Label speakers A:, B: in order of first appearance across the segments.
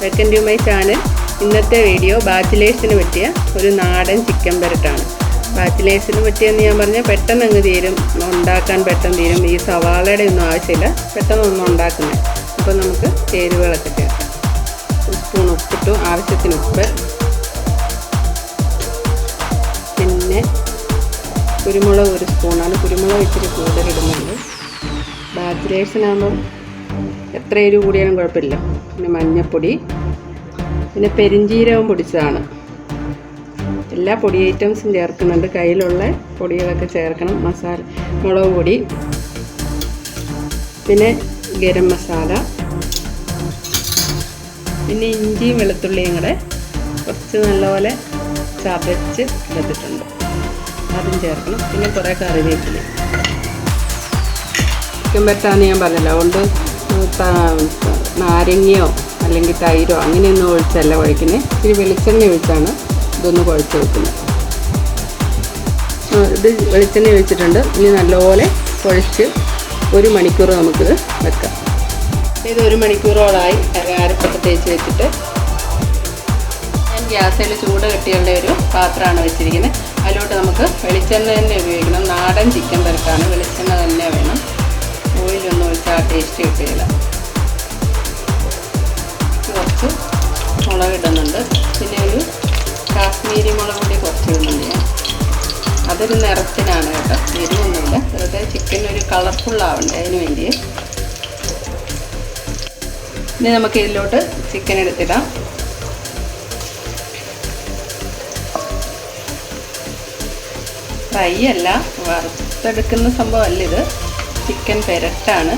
A: Welcome to my channel ഇന്നത്തെ video ബാച്ചിലേഴ്സിന് പറ്റിയ ഒരു നാടൻ ചിക്കൻ പെരട്ടാണ്. ബാച്ചിലേഴ്സിന് പറ്റിയെന്ന് ഞാൻ പറഞ്ഞാൽ പെട്ടെന്ന് അങ്ങ് തീരും. ഉണ്ടാക്കാൻ പെട്ടെന്ന് തീരും. ഈ സവാളയുടെ ഒന്നും ആവശ്യമില്ല. പെട്ടെന്ന് ഒന്നും ഉണ്ടാക്കുന്നത് അപ്പോൾ നമുക്ക് ചേരുവകളൊക്കെ ചേർക്കാം. ഒരു സ്പൂൺ ഉപ്പിട്ടു. ആവശ്യത്തിന് ഉപ്പ്. പിന്നെ കുരുമുളക് ഒരു സ്പൂണാണ്. കുരുമുളക് ഇച്ചിരി കൂടുതലിടുന്നുണ്ട് ബാച്ചിലേഴ്സിനാകുമ്പം എത്ര എരിവ് കൂടിയാലും കുഴപ്പമില്ല. പിന്നെ മഞ്ഞൾപ്പൊടി പിന്നെ പെരിഞ്ചീരകം പൊടിച്ചതാണ്. എല്ലാ പൊടി ഐറ്റംസും ചേർക്കുന്നുണ്ട്. കയ്യിലുള്ള പൊടികളൊക്കെ ചേർക്കണം. മസാല മുളക് പൊടി പിന്നെ ഗരം മസാല പിന്നെ ഇഞ്ചിയും വെളുത്തുള്ളിയും കൂടെ കുറച്ച് നല്ലപോലെ ചതച്ച് എടുത്തിട്ടുണ്ട്. അതും ചേർക്കണം. പിന്നെ കുറേ കറിവേപ്പില. ചിക്കൻ പറ്റാന്ന് ഞാൻ പറഞ്ഞല്ലോ അതുകൊണ്ട് നാരങ്ങയോ അല്ലെങ്കിൽ തൈരോ അങ്ങനെയൊന്നും ഒഴിച്ചല്ല കുഴക്കുന്നത് ഇത്തിരി വെളിച്ചെണ്ണ ഒഴിച്ചാണ് ഇതൊന്ന് കുഴച്ച് വെക്കുന്നത്. ഇത് വെളിച്ചെണ്ണ ഒഴിച്ചിട്ടുണ്ട്. ഇനി നല്ലപോലെ കുഴച്ച് ഒരു മണിക്കൂർ നമുക്കിത് വെക്കാം. ഇത് ഒരു മണിക്കൂറോളായി അരപ്പത്ത് തേച്ച് വെച്ചിട്ട്. ഞാൻ ഗ്യാസിൽ ചൂട് കെട്ടിയുള്ള ഒരു പാത്രമാണ് വെച്ചിരിക്കുന്നത് അതിലോട്ട് നമുക്ക് വെളിച്ചെണ്ണ തന്നെ ഉപയോഗിക്കണം. നാടൻ ചിക്കൻ തിരക്കാണ്. വെളിച്ചെണ്ണ തന്നെ വേണം. ഓയിലൊന്നും ഒഴിച്ചാൽ ടേസ്റ്റ് കിട്ടുകയില്ല കുറച്ച് മുളക് ഇടുന്നുണ്ട്. പിന്നെ ഒരു കാശ്മീരി മുളക് കൂടി കുറച്ച് ഇടുന്നുണ്ട് ഞാൻ. അതൊരു നിറത്തിനാണ് കേട്ടോ. എരിവൊന്നുമില്ല. വെറുതെ ചിക്കൻ ഒരു കളർഫുൾ ആവണ്ടേ അതിന് വേണ്ടി. ഇനി നമുക്ക് ഇതിലോട്ട് ചിക്കൻ എടുത്തിടാം. ഫ്രൈ അല്ല വറുത്തെടുക്കുന്ന സംഭവമല്ല ഇത്. ചിക്കൻ പെരട്ടാണ്.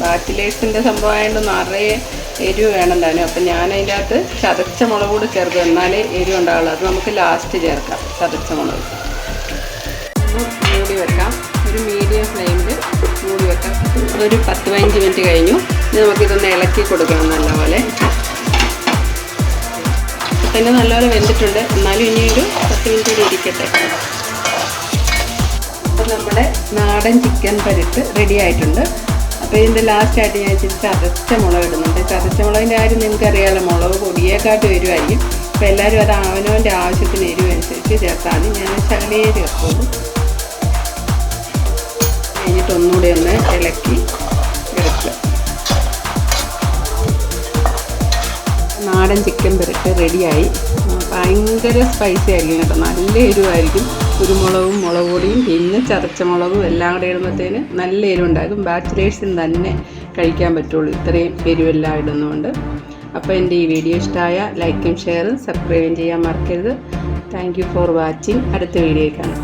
A: ബാച്ചിലേഴ്സിന്റെ സംഭവമായതുകൊണ്ട് നിറയെ എരിവ് വേണം താനും അപ്പം ഞാൻ അതിന്റെ അകത്ത് ചതച്ച മുളക് കൂടി ചേർക്കും എന്നാലേ എരിവ് ഉണ്ടാവുള്ളൂ. അത് നമുക്ക് ലാസ്റ്റ് ചേർക്കാം ചതച്ച മുളക്. മൂടി വെക്കാം. ഒരു മീഡിയം ഫ്ലെയിമിൽ മൂടി വെക്കാം. ഒരു പത്ത് പതിനഞ്ച് മിനിറ്റ് കഴിഞ്ഞു. ഇനി നമുക്കിതൊന്ന് ഇളക്കി കൊടുക്കണം നല്ലപോലെ. തന്നെ നല്ലപോലെ വെന്തിട്ടുണ്ട്. എന്നാലും ഇനി ഒരു പത്ത് മിനിറ്റ് കൂടി ഇരിക്കട്ടെ. അപ്പോൾ നമ്മുടെ നാടൻ ചിക്കൻ പരിപ്പ് റെഡി ആയിട്ടുണ്ട്. അപ്പോൾ ഇതിന്റെ ലാസ്റ്റായിട്ട് ഞാൻ ഇച്ചിരി ചതച്ച മുളക് ഇടുന്നുണ്ട്. ചതച്ച മുളകിന്റെ കാര്യം നിങ്ങൾക്കറിയാമല്ലോ മുളക് പൊടിയേക്കാട്ട് വരുമായിരിക്കും അപ്പോൾ എല്ലാവരും അത് അവനവന്റെ ആവശ്യത്തിന് എരിവനുസരിച്ച് ചേർത്താൽ ഞാൻ ശകലയെ ചേർക്കുന്നു കഴിഞ്ഞിട്ട് ഒന്നുകൂടി ഒന്ന് ഇളക്കി എടുക്കുക. നാടൻ ചിക്കൻ പെരട്ട് റെഡിയായി ഭയങ്കര സ്പൈസി ആയിരിക്കും കേട്ടോ. നല്ല എരിവായിരിക്കും. കുരുമുളകും മുളക് പൊടിയും പിന്നെ ചതച്ച മുളകും എല്ലാം കൂടെ ഇടുമ്പോഴത്തേന് നല്ല എരിവുണ്ടാകും ബാച്ചിലേഴ്സിന് തന്നെ കഴിക്കാൻ പറ്റുള്ളൂ. ഇത്രയും എരിവെല്ലാം ഇടുന്നതുകൊണ്ട്. അപ്പോൾ എന്റെ ഈ വീഡിയോ ഇഷ്ടമായ ലൈക്കും ഷെയറും സബ്സ്ക്രൈബും ചെയ്യാൻ മറക്കരുത്. Thank for watching. അടുത്ത വീഡിയോ കാണാം.